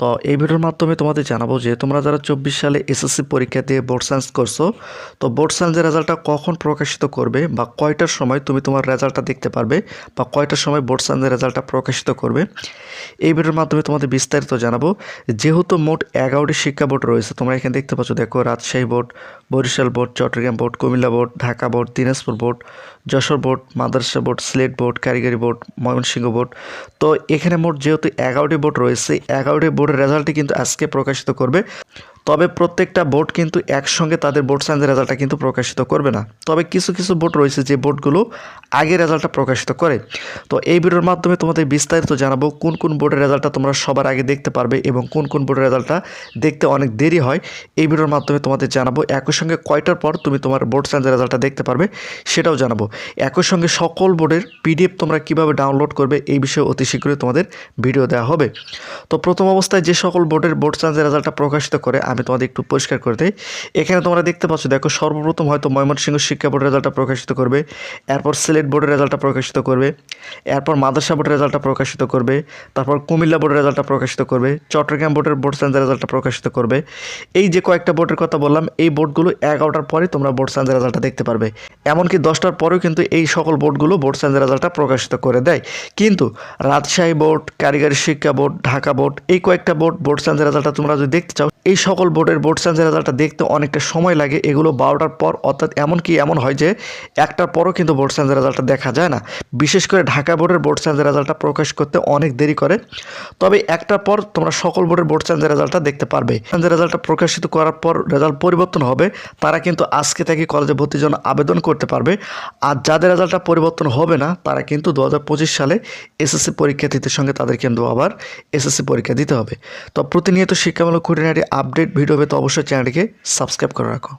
তো এই ভিডিওর মাধ্যমে তোমাদের জানাব যে তোমরা যারা চব্বিশ সালে এসএসসি পরীক্ষা দিয়ে বোর্ড সায়েন্স করছ, তো বোর্ড সায়েন্সের রেজাল্টটা কখন প্রকাশিত করবে বা কয়টার সময় তুমি তোমার রেজাল্টটা দেখতে পারবে বা কয়টার সময় বোর্ড সায়েন্সের রেজাল্টটা প্রকাশিত করবে, এই ভিডিওর মাধ্যমে তোমাদের বিস্তারিত জানাব। যেহেতু মোট এগারোটি শিক্ষা বোর্ড রয়েছে, তোমরা এখানে দেখতে পাচ্ছ, দেখো Rajshahi board, Barishal board, Chattogram board, Comilla board, Dhaka board, Dinajpur board, Jessore board, মাদ্রাসা বোর্ড, সিলেট বোর্ড, কারিগরি বোর্ড, ময়মনসিংহ বোর্ড। তো এখানে মোট যেহেতু এগারোটি বোর্ড রয়েছে, এগারোটি বোর্ডের রেজাল্টই কিন্তু আজকে প্রকাশিত করবে। তবে প্রত্যেকটা বোর্ড কিন্তু একসঙ্গে তাদের বোর্ড সায়েন্সের রেজাল্টটা কিন্তু প্রকাশিত করবে না। তবে কিছু কিছু বোর্ড রয়েছে যে বোর্ডগুলো আগে রেজাল্টটা প্রকাশিত করে। তো এই ভিডিওর মাধ্যমে তোমাদের বিস্তারিত জানাব কোন কোন বোর্ডের রেজাল্টটা তোমরা সবার আগে দেখতে পারবে এবং কোন কোন বোর্ডের রেজাল্টটা দেখতে অনেক দেরি হয়। এই ভিডিওর মাধ্যমে তোমাদের জানাব একই সঙ্গে কয়টার পর তুমি তোমার বোর্ড সায়েন্সের রেজাল্টটা দেখতে পারবে, সেটাও জানাব। একই সঙ্গে সকল বোর্ডের পিডিএফ তোমরা কীভাবে ডাউনলোড করবে এই বিষয়ে অতি শীঘ্রই তোমাদের ভিডিও দেওয়া হবে। তো প্রথম অবস্থায় যে সকল বোর্ডের বোর্ড সায়েন্সের রেজাল্টটা প্রকাশিত করে আমি তোমাদের একটু পরিষ্কার করে দিই। এখানে তোমরা দেখতে পাচ্ছ, দেখো সর্বপ্রথম হয়তো ময়মনসিংহ শিক্ষা বোর্ডের রেজাল্টটা প্রকাশিত করবে, এরপর সিলেট বোর্ডের রেজাল্টটা প্রকাশিত করবে, এরপর মাদ্রাসা বোর্ডের রেজাল্টটা প্রকাশিত করবে, তারপর কুমিল্লা বোর্ডের রেজাল্টটা প্রকাশিত করবে, চট্টগ্রাম বোর্ডের বোর্ড সায়েন্সের রেজাল্টটা প্রকাশিত করবে। এই যে কয়েকটা বোর্ডের কথা বললাম, এই বোর্ডগুলো এগারোটার পরে তোমরা বোর্ড সায়েন্সের রেজাল্টটা দেখতে পারবে। এমনকি দশটার পরেও কিন্তু এই সকল বোর্ডগুলো বোর্ড সায়েন্সের রেজাল্টটা প্রকাশিত করে দেয়। কিন্তু রাজশাহী বোর্ড, কারিগরি শিক্ষা বোর্ড, ঢাকা বোর্ড, এই কয়েকটা বোর্ড বোর্ড সায়েন্সের রেজাল্টটা তোমরা যদি দেখতে চাও এই সকল বোর্ডের বোর্ড সায়েন্সের রেজাল্টটা দেখতে অনেকটা সময় লাগে। এগুলো বারোটার পর, অর্থাৎ এমনকি এমন হয় যে, একটার পরও কিন্তু বোর্ড সায়েন্সের রেজাল্টটা দেখা যায় না। বিশেষ করে ঢাকা বোর্ডের বোর্ড সায়েন্সের রেজাল্টটা প্রকাশ করতে অনেক দেরি করে। তবে একটার পর তোমরা সকল বোর্ডের বোর্ড সায়েন্সের রেজাল্টটা দেখতে পারবে। সায়েন্সের রেজাল্টটা প্রকাশিত করার পর রেজাল্ট পরিবর্তন হবে। তারা কিন্তু আজকে থেকে কলেজে ভর্তির জন্য আবেদন করতে পারবে। আর যাদের রেজাল্টটা পরিবর্তন হবে না, তারা কিন্তু দু হাজার পঁচিশ সালে এসএসসি পরীক্ষার্থীদের সঙ্গে তাদের কিন্তু আবার এসএসসি পরীক্ষা দিতে হবে। তো প্রতিনিয়ত শিক্ষামূলক খুঁটিনাটি আপডেট ভিডিও পেতে অবশ্যই চ্যানেলটিকে সাবস্ক্রাইব করে রাখো।